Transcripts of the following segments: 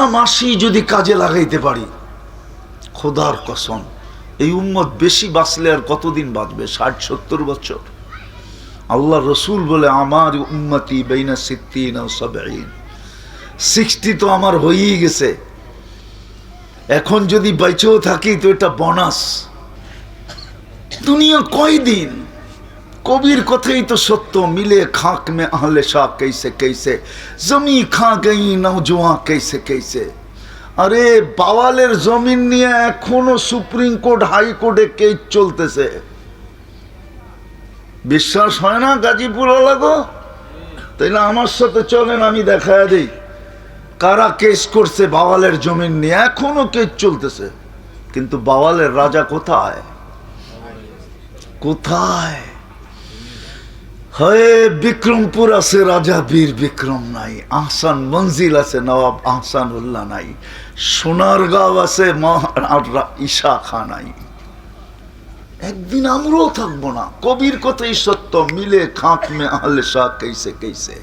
একটা মাসই যদি কাজে লাগাইতে পারি, খোদার কসম, এই উম্মত বেশি বাঁচলে আর কতদিন বাঁচবে? ষাট, সত্তর বছর। আল্লাহ রসুল বলে আমার উম্মতি বেইনা সিদ্দিন সিক্সটি তো আমার হয়েই গেছে। এখন যদি বেঁচেও থাকি তো এটা বোনাস। দুনিয়া কয়দিন? কবির কথাই তো সত্য, মিলে খাঁক মে আহলে শাহ কেসে কেসে জমি খা গেই নওজোয়া কেসে কেসে আরে বাওয়ালের জমিন নিয়ে এখনও সুপ্রিম কোর্ট হাইকোর্টে কেস চলতেছে। বিশ্বাস হয় না গাজীপুর তাই না আমার সাথে চলেন, আমি দেখা দিই। কারা কেস করছে বাওয়ালের জমিন নিয়ে? এখনও কেস চলতেছে। কিন্তু বাওয়ালের রাজা কোথায়? কোথায়? হয়ে বিক্রমপুর আছে রাজা বীর বিক্রম নাই আহসান মঞ্জিল আছে নবাব আহসান উল্লাহ নাই সোনারগাঁও আছে মহারাজা ঈশা খা নাই একদিন আমরাও থাকবো না কবির কথাই সত্য মিলে খাক মে আহলে শাহ कैसे कैसे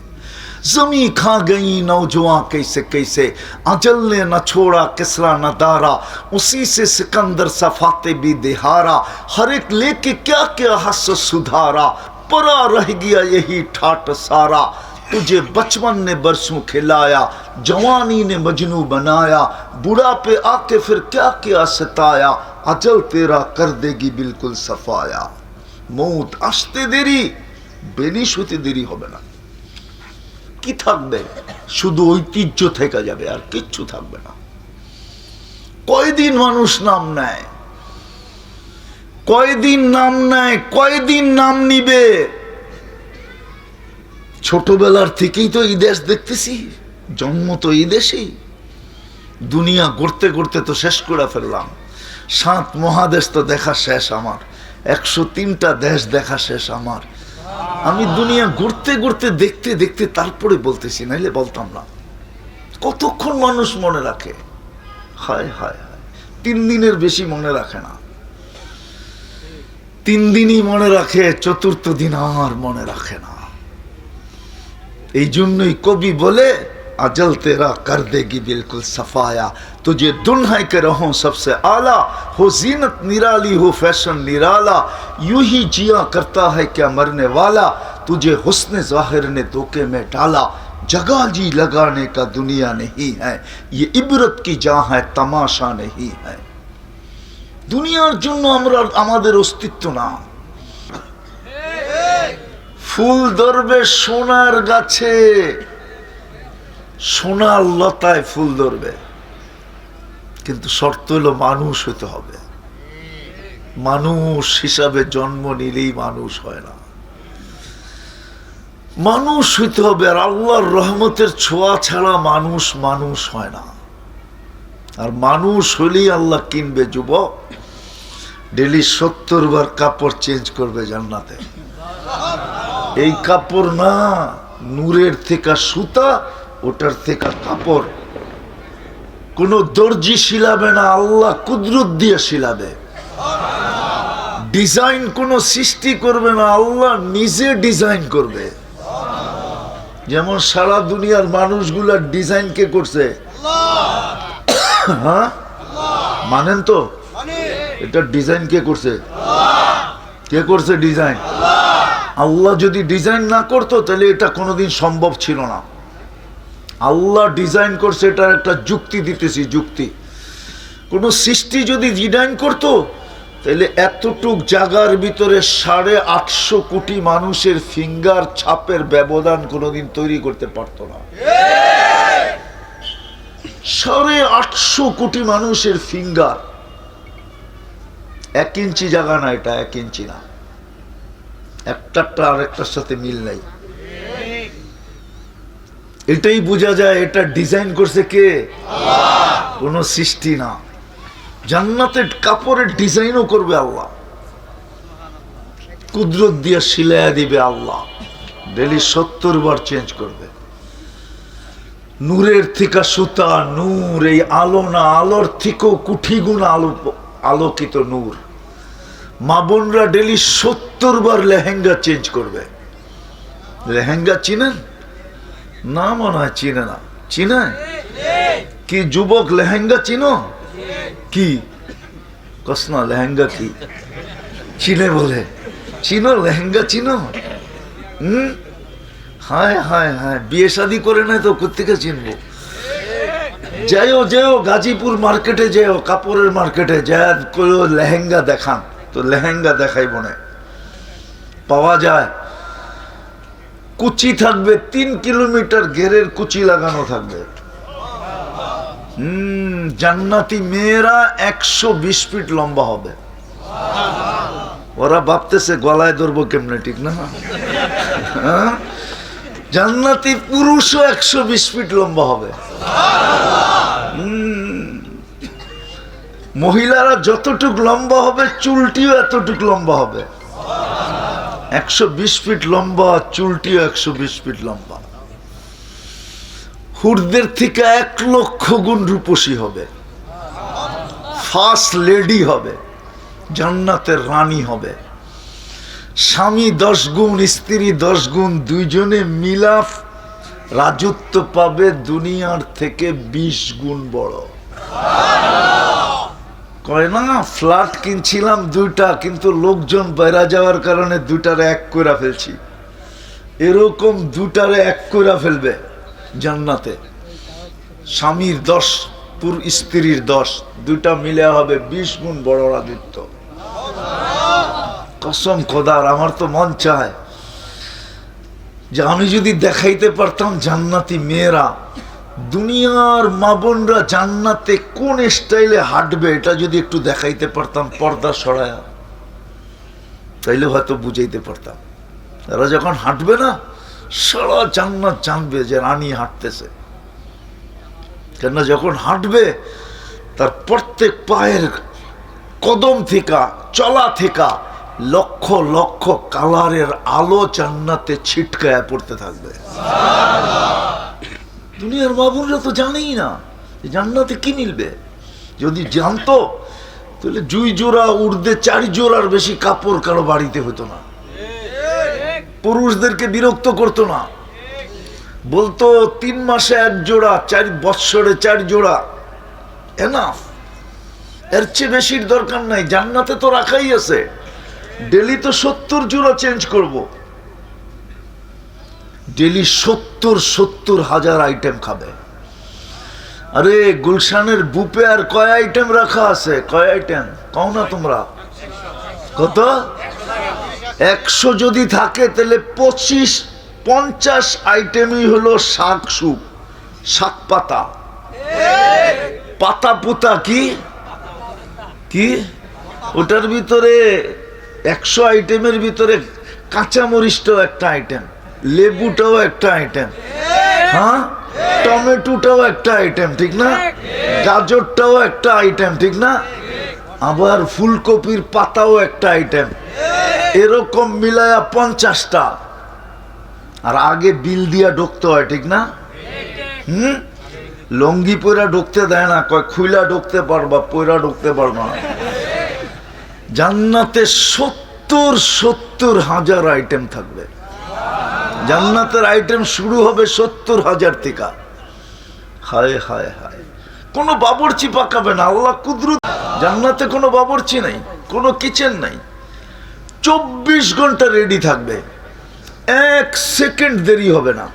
जमी खा गई नौजवान कैसे कैसे अजल ने न छोड़ा किसरा न दारा उसी से सिकंदर सफाते भी दिहारा हर एक लेके क्या क्या हस सुधारा پرا رہ گیا یہی ٹھاٹ سارا۔ تجھے بچپن نے برسوں کھلایا، جوانی نے مجنو بنایا۔ بڑا پہ آ کے پھر کیا کیا ستایا اجل تیرا کر دے گی بالکل صفایا۔ موت آستے دیری بینی আসতে দেরি বেরিয়ে শুতে দেরি হবে না কি থাকবে تھے کا থেকে যাবে کچھو কিচ্ছু থাকবে کوئی دین মানুষ نام নেয় কয়দিন নাম নেয়, কয়দিন নাম নিবে? ছোটবেলার থেকেই তো এই দেশ দেখতেছি, জন্ম তো এই দেশেই। দুনিয়া গড়তে গড়তে তো শেষ করে ফেললাম। সাত মহাদেশ তো দেখা শেষ আমার, একশো তিনটা দেশ দেখা শেষ আমার। আমি দুনিয়া ঘুরতে ঘুরতে দেখতে দেখতে তারপরে বলতেছি, নাইলে বলতাম না। কতক্ষণ মানুষ মনে রাখে? হায় হায় হায়। তিন দিনের বেশি মনে রাখে না। তিন দিনই মনে রাখে، চতুর্থ দিন আর মনে রাখে না। এই জন্যই কবি বলে اجل تیرا کر دے گی بالکل صفایا تجھے دلہے کے رہوں سب سے اعلیٰ ہو زینت نرالی ہو فیشن نرالا یوں ہی جیا کرتا ہے کیا مرنے والا تجھے حسن ظاہر نے دھوکے میں ڈالا جگہ جی لگانے کا دنیا نہیں ہے یہ عبرت کی جاں ہے تماشا نہیں ہے দুনিয়ার জন্য আমরা আমাদের অস্তিত্ব না। ফুল ধরবে সোনার গাছে, সোনার লতায় ফুল ধরবে। কিন্তু শর্ত হলো মানুষ হতে হবে। মানুষ হিসাবে জন্ম নিলেই মানুষ হয় না। মানুষ হইতে হবে আর আল্লাহর রহমতের ছোঁয়া ছাড়া মানুষ মানুষ হয় না। আর মানুষ হলেই আল্লাহ কিনবে যুবক। ডেলি সত্তর বার কাপড় চেঞ্জ করবে জান্নাতে। এই কাপড় না, নূরের থেকে সুতা, ওটার থেকে কাপড়। কোন দর্জি শিলাবে না, আল্লাহ কুদরত দিয়ে শিলাবে। ডিজাইন কোন সৃষ্টি করবে না, আল্লাহ নিজে ডিজাইন করবে। যেমন সারা দুনিয়ার মানুষগুলা ডিজাইন কে করছে? হ্যাঁ? মানেন তো? এটা ডিজাইন কে করছে? কে করছে ডিজাইন আল্লাহ যদি ডিজাইন না করতো, তাহলে এটা কোনোদিন সম্ভব ছিল না। আল্লাহ ডিজাইন করছে এটার একটা যুক্তি দিতেছি, যুক্তি। কোন সৃষ্টি যদি ডিজাইন করতো, তাহলে এতটুক জায়গার ভিতরে সাড়ে আটশো কোটি মানুষের ফিঙ্গার ছাপের ব্যবধান কোনোদিন তৈরি করতে পারতো না। সাড়ে আটশো কোটি মানুষের ফিঙ্গার এক ইঞ্চি জায়গা না, এটা এক ইঞ্চি না। একটারটা আরেকটার সাথে মিল নাই। এটাই বোঝা যায়, এটা ডিজাইন করছে কে? কোন সৃষ্টি না। জান্নাতের কাপড়ের ডিজাইনও করবে আল্লাহ। কুদরত দিয়ে সিলাইয়া দিবে আল্লাহ। ডেলি সত্তর বার চেঞ্জ করবে। নূরের থিকা সুতা, নূর, এই আলো না, আলোর থিকো কুঠি গুণ আলো আলোকিত নূর। মা বোনরা ডেলি সত্তর বার লেহেঙ্গা চেঞ্জ করবে। লেহেঙ্গা চিনেন? না মনে হয় চিনে না। চিনে কি যুবক লেহেঙ্গা চিনো? কি? কসনা লেহেঙ্গা কি? চিনে বলে। চিনো, লেহেঙ্গা চিনো? হুম? হায় হায় হায়, বিয়ে শাদি করে নাই তো কোথেকে চিনবো? যাইও যেও গাজীপুর মার্কেটে যেও কাপড়ের মার্কেটে কেউ লেহেঙ্গা দেখান। তো লেহেঙ্গা দেখাই মনে পাওয়া যায়। কুচি থাকবে, তিন কিলোমিটার ঘেরের কুচি লাগানো থাকবে। হম, জান্নাতি মেয়েরা একশো বিশ ফিট লম্বা হবে। ওরা ভাবতেছে গলায় ধরবো কেমনে, ঠিক না? হ্যাঁ? জান্নাতি পুরুষও একশো বিশ ফিট লম্বা হবে। মহিলারা যতটুক লম্বা হবে, চুলটিও এতটুক লম্বা হবে। একশো বিশ ফিট লম্বা, চুলটিও একশো বিশ ফিট লম্বা। হুরদের থেকে এক লক্ষ গুণ রূপসী হবে। ফার্স্ট লেডি হবে। জান্নাতের রানী হবে। স্বামী দশ গুণ, স্ত্রী দশ গুণ, দুইজনে মিলাফ রাজত্ব পাবে দুনিয়ার থেকে বিশ গুণ বড়। কয়, না ফ্ল্যাট কিনছিলাম দুইটা, কিন্তু লোকজন বেড়া যাওয়ার কারণে দুইটারে এক করে ফেলছি। এরকম দুটারে এক করে ফেলবে জান্নাতে। স্বামীর দশ, পুর স্ত্রীর দশ দুটা মিলে হবে বিশ গুণ বড় রাজত্ব। কসম খোদার, আমার তো মন চায় যে আমি যদি দেখাইতে পারতাম জান্নাতি মেয়েরা দুনিয়ার মা বোনরা জান্নাতে কোন স্টাইলে হাঁটবে, এটা যদি একটু দেখাইতে পারতাম, পর্দা সরায়া, তাইলে হয়তো বুঝাইতে পারতাম। এরা যখন হাঁটবে না, সারা জান্নাত জানবে যে রানী হাঁটতেছে। কেননা যখন হাঁটবে, তার প্রত্যেক পায়ের কদম থেকে, চলা থেকে, লক্ষ লক্ষ কালারের আলো জান্নাতে ছিটকায় পড়তে থাকবে। দুনিয়ার বাবুরা তো জানেই না জান্নাতে কি মিলবে। যদি জানতো, তাহলে জুই জোড়া উর্দে চারি জোড়ার বেশি কাপড় কারও বাড়িতে হতো না। পুরুষদেরকে বিরক্ত করতো না। বলতো, তিন মাসে এক জোড়া, চার বৎসরে চার জোড়া। এনাফ এর চেয়ে বেশির দরকার নাই। জান্নাতে তো রাখাই আছে। ডেলি তো সত্তর জোড়া চেঞ্জ করব। ডেলি সত্তর সত্তর হাজার আইটেম খাবে। আরে, গুলশানের বুপে আর কয় আইটেম রাখা আছে? কয় আইটেম কও না তোমরা। কত? একশো যদি থাকে, তাহলে পঁচিশ, পঞ্চাশ আইটেমই হলো শাক সুপ, শাক পাতা। পাতা পোতা কি? কি? ওটার ভিতরে একশো আইটেমের ভিতরে কাঁচামরিচটাও একটা আইটেম লেবুটাও একটা আইটেম হ্যাঁ? টমেটোটাও একটা আইটেম ঠিক না? গাজরটাও একটা আইটেম ঠিক না? আবার ফুলকপির পাতাও একটা আইটেম এরকম মিলায়া পঞ্চাশটা। আর আগে বিল দিয়া ঢুকতে হয়, ঠিক না? হুম? লঙ্গি পয়রা ঢুকতে দেয় না, কয় খুইলা ঢুকতে পারবা পয়রা ঢুকতে পারবা জান্নাতে সত্তর সত্তর হাজার আইটেম থাকবে। জান্নাতের আইটেম শুরু হবে সত্তর হাজার থেকে হায় হায় হায়। কোনো বাবরচি পাকাবে না, আল্লাহ কুদরত। জান্নাতে কোনো বাবরচি নাই, কোনো কিচেন নাই। চব্বিশ ঘণ্টা রেডি থাকবে। এক সেকেন্ড দেরি হবে না।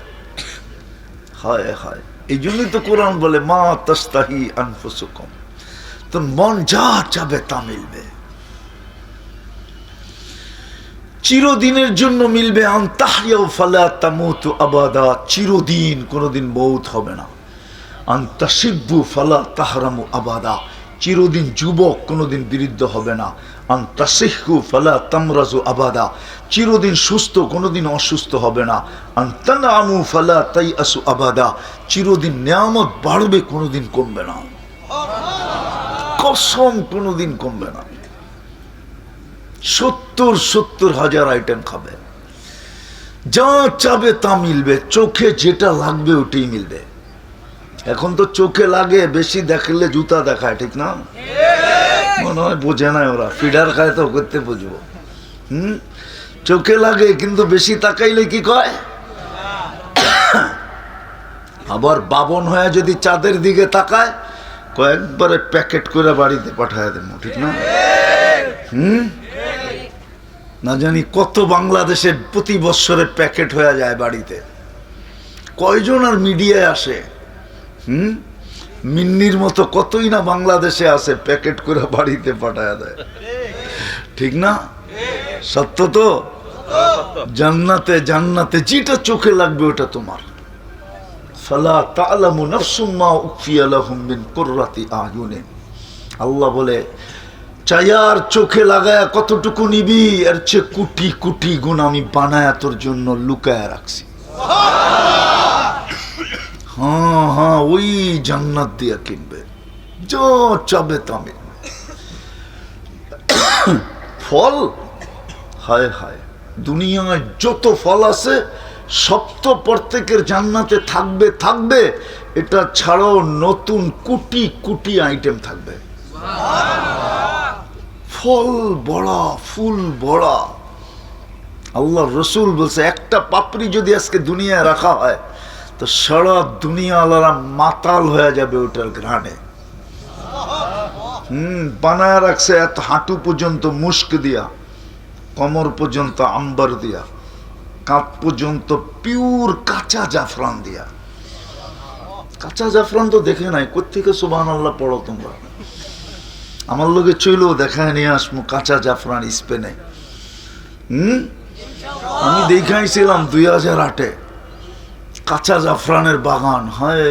হায় হায়। এই জন্যই তো কোরআন বলে, মা তাস্তাহি আনফুসুকুম। তো মন যা চাবে তা মিলবে। চিরদিনের জন্য মিলবে আন্তাহিয়াও ফালা তামুতু আবাদা। চিরদিন কোনোদিন মৌত হবে না। আন্তাসিব্বু ফালা তাহরামু আবাদা। চিরদিন যুবক কোনোদিন বিরুদ্ধ হবে না। আন্তাসিহু ফালা তামরাজু আবাদা। চিরদিন সুস্থ কোনোদিন অসুস্থ হবে না। আন্তানামু ফালা তাই আসু আবাদা। চিরদিন নিয়ামত বাড়বে কোনোদিন কমবে না। কসম কোনোদিন কমবে না। সত্তর সত্তর হাজার আইটেম খাবে। যা চাবে তা মিলবে, চোখে যেটা লাগবে ওটাই মিলবে। এখন তো চোখে লাগে, বেশি দেখলে জুতা দেখায়, ঠিক না? মনে হয় বোঝে না ওরা, ফিডার খায় তো করতে বুঝব। হুম? চোখে লাগে, কিন্তু বেশি তাকাইলে কি কয়? আবার বাবন হয়ে যদি চাঁদের দিকে তাকায়, কয়েকবারে প্যাকেট করে বাড়িতে পাঠায় দেবো, ঠিক না? হুম? না জানি কত বাংলাদেশের প্রতি বৎসরে প্যাকেট হয়ে যায় বাড়িতে। কয়জন আর মিডিয়ায় আসে? হুম? মিন্নির মতো কতই না বাংলাদেশে আসে প্যাকেট করে বাড়িতে পাঠায় দেয়। ঠিক না? সত্য তো? জান্নাতে জান্নাতে যেটা চোখে লাগবে ওটা তোমার। ফালা তালামু নাফসুম্মা উকফিয়া লাহুম মিন কুররাতি আল্লাহ বলে চায়ার চোখে লাগায়া কতটুকু নিবি? এর চেয়ে কুটি কুটি গুণ আমি বানায়া তোর জন্য লুকায়া রাখছি। হ্যাঁ হ্যাঁ ওই জান্নাত দিয়া কিনবে। যা চাবে তামে ফল? হায় হায়, দুনিয়ায় যত ফল আছে সব তো প্রত্যেকের জান্নাতে থাকবে থাকবে। এটা ছাড়াও নতুন কুটি কুটি আইটেম থাকবে। ফল বড়া, ফুল বড়া। আল্লাহ রসুল বলছে, একটা পাপড়ি যদি আজকে দুনিয়ায় রাখা হয়, তো সারা দুনিয়া আল্লাহরা মাতাল হয়ে যাবে ওটার ঘ্রাণে। হুম, বানায় রাখছে এত হাঁটু পর্যন্ত মুস্ক দিয়া, কমর পর্যন্ত আম্বার দিয়া, কাঁধ পর্যন্ত পিওর কাঁচা জাফরান দিয়া। কাঁচা জাফরান তো দেখে নাই কোথেকে সুবাহ আল্লাহ পড়ো তোমরা? আমার লোকে চইলো দেখায় নিয়ে আসমু কাঁচা জাফরান স্পেনে। হুম? আমি দেখাইছিলাম দুই হাজার আটে। কাঁচা জাফরানের বাগান হয়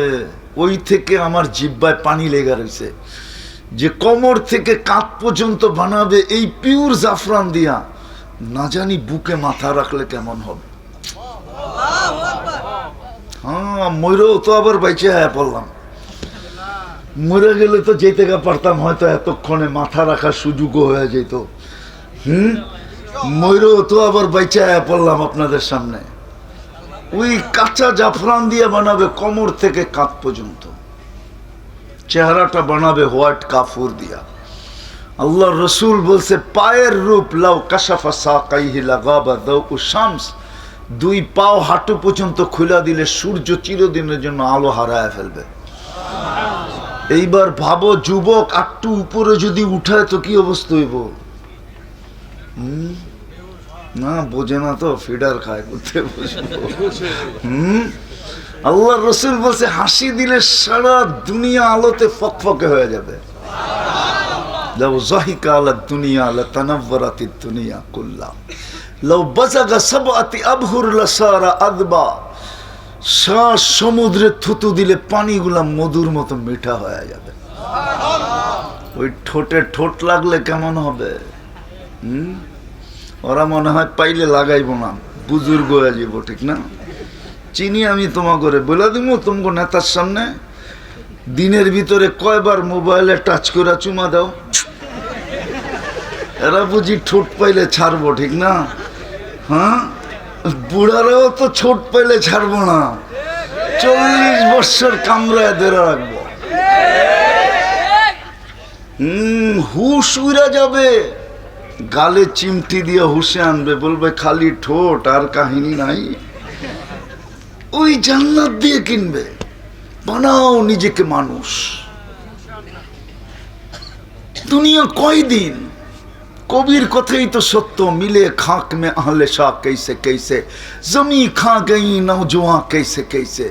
ওই থেকে আমার জিব্বায় পানি লেগে রয়েছে যে কমর থেকে কাঁধ পর্যন্ত বানাবে এই পিওর জাফরান দিয়া না জানি বুকে মাথা রাখলে কেমন হবে। হ্যাঁ ময়ূরও তো আবার বাইচে হ্যাঁ পড়লাম। মরে গেলে তো যেতে পারতাম, হয়তো এতক্ষণে মাথা রাখার সুযোগও হয়ে যেত। হুম? ময়ূরও তো আবার বাইচে হ্যাঁ পড়লাম আপনাদের সামনে। ওই কাঁচা জাফরান দিয়ে বানাবে কোমর থেকে কাঁধ পর্যন্ত। চেহারাটা বানাবে হোয়াইট কাফুর দিয়া। আল্লাহ রসুল বলছে, পায়ের রূপ লাউ কাসাফা সাকাইহি লাগাবা দাউ শামস। দুই পাও হাঁটু পর্যন্ত খুলা দিলে সূর্য চিরদিনের জন্য আলো হারায় ফেলবে। এইবার ভাবো যুবক আটটু উপরে যদি উঠায় তো কি অবস্থা হইব হুম? না বোঝে না তো ফিডার খায় করতে বুঝবো হুম আল্লাহ রসুল বলছে হাসি দিলে সারা দুনিয়া আলোতে ফকফকে হয়ে যাবে لو ضحك على الدنيا لتنورت الدنيا كلها لو بزغ سبعة أبهر لصار أذبا শ্বাস সমুদ্রে থুতু দিলে পানিগুলা মধুর মতো মিঠা হয়ে যাবে। ওই ঠোঁটে ঠোঁট লাগলে কেমন হবে? হুম? ওরা মনে হয় পাইলে লাগাইব না। বুজুর্গ হয়ে যাব, ঠিক না? চিনি আমি তোমা করে বলে দিব তোমাকে নেতার সামনে। দিনের ভিতরে কয়বার মোবাইলে টাচ করে চুমা দাও। এরা বুঝি ঠোঁট পাইলে ছাড়বো, ঠিক না? হ্যাঁ? বুড়ারাও তো ছোট পেলে ছাড়বো না। চল্লিশ বছর কামড়ায় ধরে রাখব। হুশ উড়া যাবে। গালে চিমটি দিয়ে হুসে আনবে, বলবে খালি ঠোঁট, আর কাহিনী নাই। ওই জান্নাত দিয়ে কিনবে। বানাও নিজেকে মানুষ। দুনিয়া কয়দিন? কবির কথাই তো সত্য, মিলে খাঁক মে আহলে শাহ কেসে কেসে জমি খা গেই নওজোয়া কেসে কেসে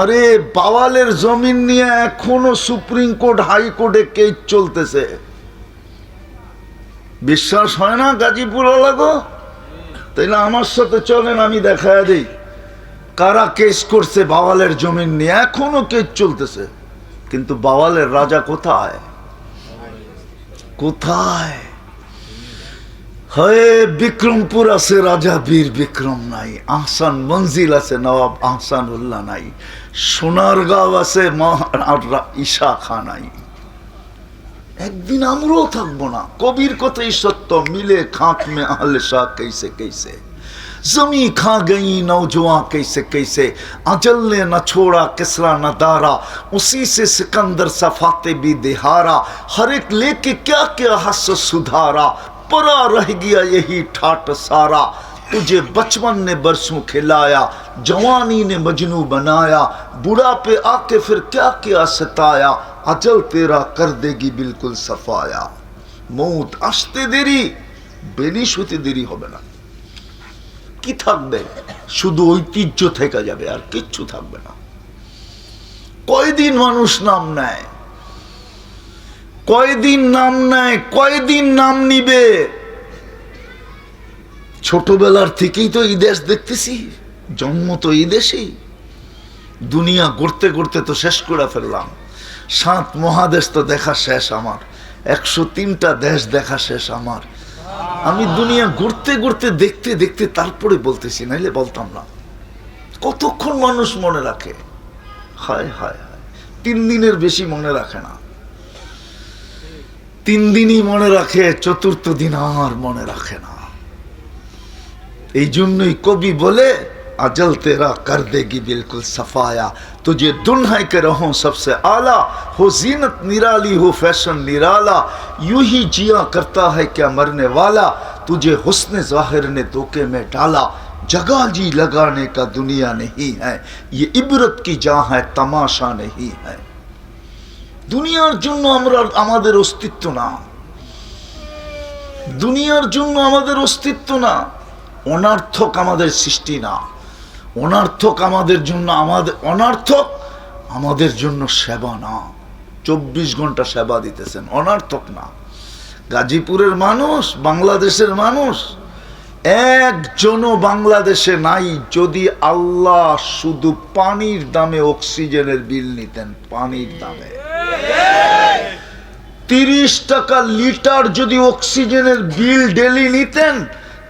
আরে বাওয়ালের জমিন নিয়ে এখনও সুপ্রিম কোর্ট হাইকোর্টে কেস চলতেছে। বিশ্বাস হয় না গাজীপুর লাগো না আমার সাথে চলেন, আমি দেখা দিই। কারা কেস করছে বাওয়ালের জমিন নিয়ে? এখনও কেস চলতেছে। কিন্তু বাওয়ালের রাজা কোথায়? কোথায়? হয়ে বিক্রমপুর আছে রাজা বীর বিক্রম নাই আহসান মঞ্জিল আছে নবাব আহসান উল্লাহ নাই সোনারগাঁও আছে মহারাজা ঈশা খা নাই একদিন আমরাও থাকবো না কবির কথাই সত্য মিলে খাক মে আহলে শাহ कैसे कैसे जमी खा गई नौजवान कैसे कैसे अजल ने न छोड़ा किसरा न दारा उसी से सिकंदर सफाते भी दिहारा हर एक लेके क्या क्या हस सुधारा پرا رہ گیا یہی ٹھاٹ سارا۔ تجھے بچپن نے برسوں کھلایا، جوانی نے مجنو بنایا۔ بڑا پہ آ کے پھر کیا کیا ستایا؟ اجل تیرا کر دے گی بالکل صفایا۔ موت اشتے دیری، بینی আসতে دیری ہو بنا۔ کی হবে بے؟ شدو ایتی جو تھے کا যাবে کچھو কিচ্ছু بنا۔ کوئی دین মানুষ نام نائے কয়দিন নাম নেয়, কয়দিন নাম নিবে? ছোটবেলার থেকেই তো এই দেশ দেখতেছি, জন্ম তো এই দেশেই। দুনিয়া গড়তে গড়তে তো শেষ করে ফেললাম। সাত মহাদেশ তো দেখা শেষ আমার, একশো তিনটা দেশ দেখা শেষ আমার। আমি দুনিয়া ঘুরতে ঘুরতে দেখতে দেখতে তারপরে বলতেছি, নাইলে বলতাম না। কতক্ষণ মানুষ মনে রাখে? হায় হায় হায়। তিন দিনের বেশি মনে রাখে না। তিন দিনই মনে রাখে، চতুর্থ দিন আর মনে রাখে না। এই জন্যই কবি বলে اجل تیرا کر دے گی بالکل صفایا تجھے دنہے کے رہوں سب سے اعلیٰ ہو زینت نرالی ہو فیشن نرالا یوں ہی جیا کرتا ہے کیا مرنے والا। تجھے حسن ظاہر نے دھوکے میں ڈالا। جگہ جی لگانے کا دنیا نہیں ہے। یہ عبرت کی جاں ہے، تماشا نہیں ہے۔ দুনিয়ার জন্য আমরা আমাদের অস্তিত্ব না। দুনিয়ার জন্য আমাদের অস্তিত্ব না। অনার্থক আমাদের সৃষ্টি না। অনার্থক আমাদের জন্য আমাদের, অনার্থক আমাদের জন্য সেবা না। চব্বিশ ঘণ্টা সেবা দিতেছেন। অনার্থক না। গাজীপুরের মানুষ, বাংলাদেশের মানুষ একজনও বাংলাদেশে নাই যদি আল্লাহ শুধু পানির দামে অক্সিজেনের বিল নিতেন, পানির দামে। তিরিশ টাকা লিটার যদি অক্সিজেনের বিল ডেলি নিতেন,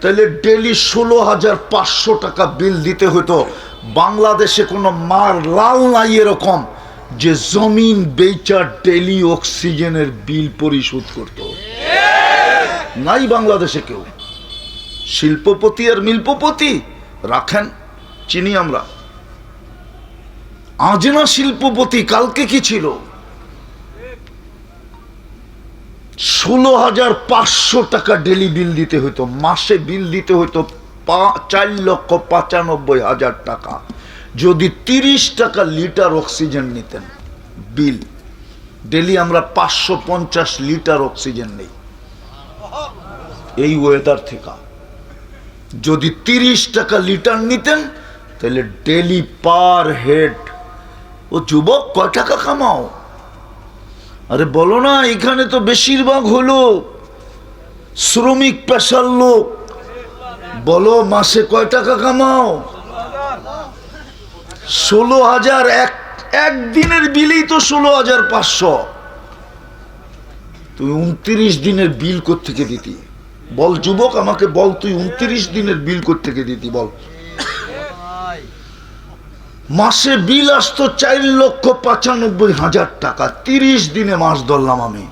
তাহলে ডেলি ষোলো হাজার পাঁচশো টাকা বিল দিতে হতো বাংলাদেশে কোনো মার লাল নাই এরকম যে জমিন বেচার ডেলি অক্সিজেনের বিল পরিশোধ করত। নাই বাংলাদেশে কেউ। শিল্পপতি আর মিল্পপতি, রাখেন চিনি আমরা। আজ না শিল্পপতি, কালকে কি ছিল? ষোলো হাজার পাঁচশো টাকা ডেলি বিল দিতে হতো মাসে বিল দিতে পা- চার লক্ষ পঁচানব্বই হাজার টাকা। যদি তিরিশ টাকা লিটার অক্সিজেন নিতেন বিল ডেলি আমরা পাঁচশো পঞ্চাশ লিটার অক্সিজেন নেই। এই ওয়েদার থেকে। যদি তিরিশ টাকা লিটার নিতেন, তাহলে ডেলি পার হেড। ও যুবক, কয় টাকা কামাও? আরে বলো না, এখানে তো বেশিরভাগ হলো শ্রমিক পেশার লোক। বলো, মাসে কয় টাকা কামাও? ষোলো হাজার এক একদিনের বিলেই তো ষোলো হাজার পাঁচশো। তুই উনত্রিশ দিনের বিল থেকে দিতি? বল যুবক, আমাকে বল, তুই উনত্রিশ দিনের বিল থেকে দিতি বল। মাসে বিল আসতো চার লক্ষ পঁচানব্বই হাজার টাকা, তিরিশ দিনে মাস ধরলাম আমি।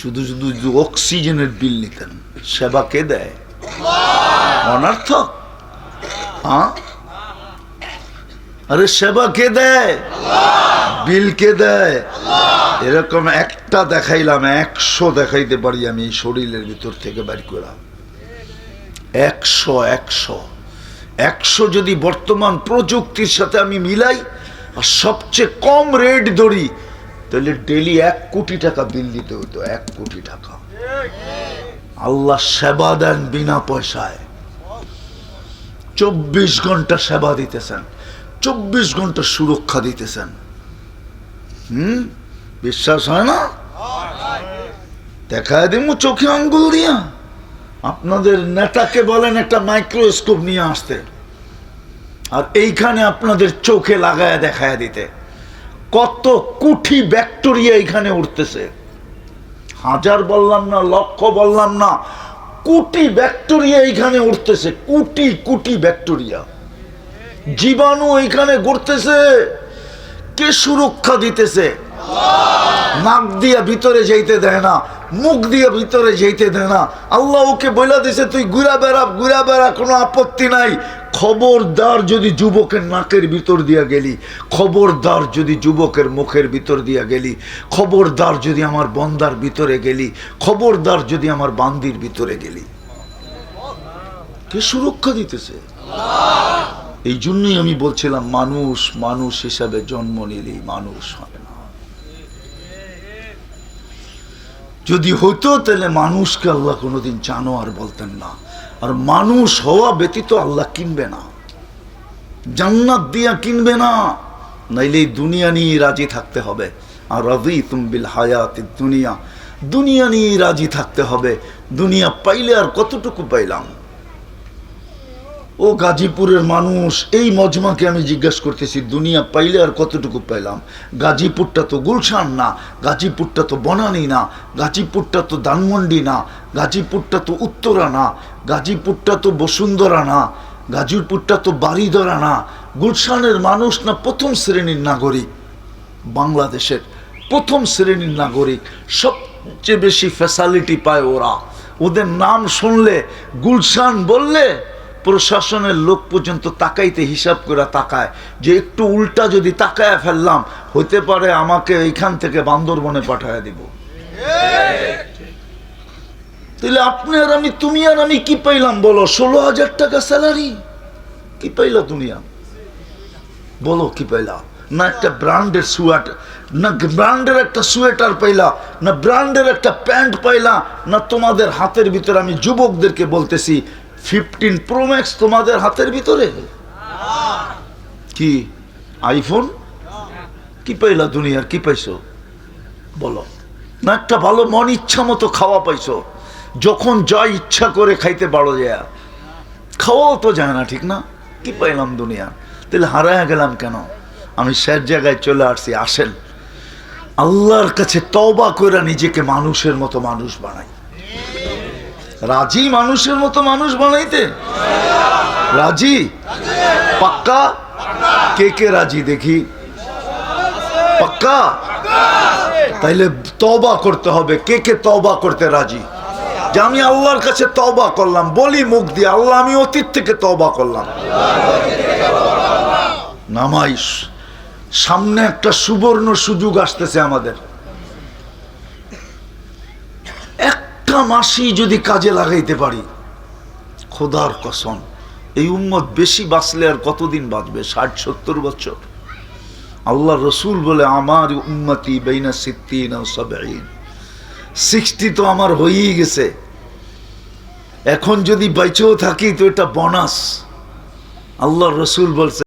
শুধু শুধু অক্সিজেনের বিল নিতেন, সেবা কে দেয়? অনার্থক। আরে সেবা কে দেয়? বিল কে দেয়? এরকম একটা দেখাইলাম, একশো দেখাইতে পারি আমি শরীরের ভিতর থেকে বাড়ি করলাম একশো একশো। একশো যদি বর্তমান প্রযুক্তির সাথে আমি মিলাই আর সবচেয়ে কম রেট ধরি, তাহলে ডেলি এক কোটি টাকা বিল দিতে হতো এক কোটি টাকা। আল্লাহ সেবা দেন বিনা পয়সায়। চব্বিশ ঘণ্টা সেবা দিতেছেন, চব্বিশ ঘণ্টা সুরক্ষা দিতেছেন। হুম? বিশ্বাস হয় না? দেখায় দিমু চোখে আঙ্গুল দিয়া। আপনাদের নেতাকে বলেন একটা মাইক্রোস্কোপ নিয়ে আসতে। আর এইখানে আপনাদের চোখে লাগায় দেখায় দিতে। কত কুঠি ব্যাকটেরিয়া এখানে উঠতেছে। হাজার বললাম না, লক্ষ বললাম না, কোটি ব্যাকটেরিয়া এইখানে উঠতেছে। কোটি কোটি ব্যাকটেরিয়া। জীবাণু এইখানে ঘুরতেছে, কে সুরক্ষা দিতেছে? নাক দিয়া ভিতরে যাইতে দেয় না, মুখ দিয়ে ভিতরে যাইতে দেয় না। আল্লাহ ওকে বইলা দিছে, তুই ঘুরা বেড়া ঘুরা বেড়া, কোনো আপত্তি নাই। খবরদার যদি যুবকের নাকের ভিতর দিয়া গেলি, খবরদার যদি যুবকের মুখের ভিতর দিয়া গেলি, খবরদার যদি আমার বন্দার ভিতরে গেলি, খবরদার যদি আমার বান্দির ভিতরে গেলি। কে সুরক্ষা দিতেছে? এই জন্যই আমি বলছিলাম, মানুষ মানুষ হিসাবে জন্ম নিলেই মানুষ হয় না যদি হতো তাহলে মানুষকে আল্লাহ কোনোদিন জানো আর বলতেন না। আর মানুষ হওয়া ব্যতীত আল্লাহ কিনবে না। জান্নাত দিয়া কিনবে না। নাইলে দুনিয়া নিয়ে রাজি থাকতে হবে। আর রবি তুমবিল হায়াত দুনিয়া। দুনিয়া নিয়ে রাজি থাকতে হবে। দুনিয়া পাইলে আর কতটুকু পাইলাম? ও গাজীপুরের মানুষ, এই মজমাকে আমি জিজ্ঞেস করতেছি, দুনিয়া পাইলে আর কতটুকু পাইলাম? গাজীপুরটা তো গুলশান না, গাজীপুরটা তো বনানী না, গাজীপুরটা তো ধানমন্ডি না, গাজীপুরটা তো উত্তরা না, গাজীপুরটা তো বসুন্ধরা না, গাজীপুরটা তো বাড়িদরা না, গুলশানের মানুষ না প্রথম শ্রেণির নাগরিক? বাংলাদেশের প্রথম শ্রেণির নাগরিক, সবচেয়ে বেশি ফ্যাসালিটি পায় ওরা। ওদের নাম শুনলে গুলশান বললে প্রশাসনের লোক পর্যন্ত তাকাইতে হিসাব করে তাকায়। যে একটু উল্টা যদি তাকায় ফেললাম হতে পারে আমাকে এইখান থেকে বান্দরবনে পাঠায় দিব। তাহলে আপনি আর আমি, তুমি আর আমি কি পাইলাম বলো? ষোলো হাজার টাকা স্যালারি? কি পাইলা দুনিয়া বলো কি পাইলা? না একটা ব্র্যান্ডের সোয়েটার না ব্র্যান্ডের একটা সোয়েটার পাইলা, না ব্র্যান্ডের একটা প্যান্ট পাইলা, না তোমাদের হাতের ভিতরে আমি যুবকদেরকে বলতেছি ফিফটিন প্রো ম্যাক্স তোমাদের হাতের ভিতরে? কি? আইফোন? কি পাইলা দুনিয়ার কি পাইছো? বলো। না, একটা ভালো মন ইচ্ছা মতো খাওয়া পাইছো। যখন যা ইচ্ছা করে খাইতে পারো যায় খাওয়াও তো যায় না, ঠিক না? কি পাইলাম দুনিয়া? তাহলে হারায় গেলাম কেন? আমি স্যার জায়গায় চলে আসছি, আসেন। আল্লাহর কাছে তবা করে নিজেকে মানুষের মতো মানুষ বানাই। রাজি মানুষের মতো মানুষ বানাইতে রাজি? পাক্কা? কে কে রাজি দেখি? পাক্কা? তাইলে তবা করতে হবে। কে কে তবা করতে রাজি? যে আমি আল্লাহর কাছে তবা করলাম, বলি মুখ দিয়ে, আল্লাহ আমি অতীত থেকে তবা করলাম। নামাইশ সামনে একটা সুবর্ণ সুযোগ আসতেছে আমাদের একটা মাসি যদি কাজে লাগাইতে পারি, খোদার কসম, এই উম্মত বেশি বাঁচলে আর কতদিন বাঁচবে? ষাট, সত্তর বছর। আল্লাহ রসুল বলে, আমার উম্মতি বেইনা সিদ্দিন সিক্সটি তো আমার হয়েই গেছে। এখন যদি বাইচেও থাকি তো এটা বোনাস। আল্লাহ রসুল বলছে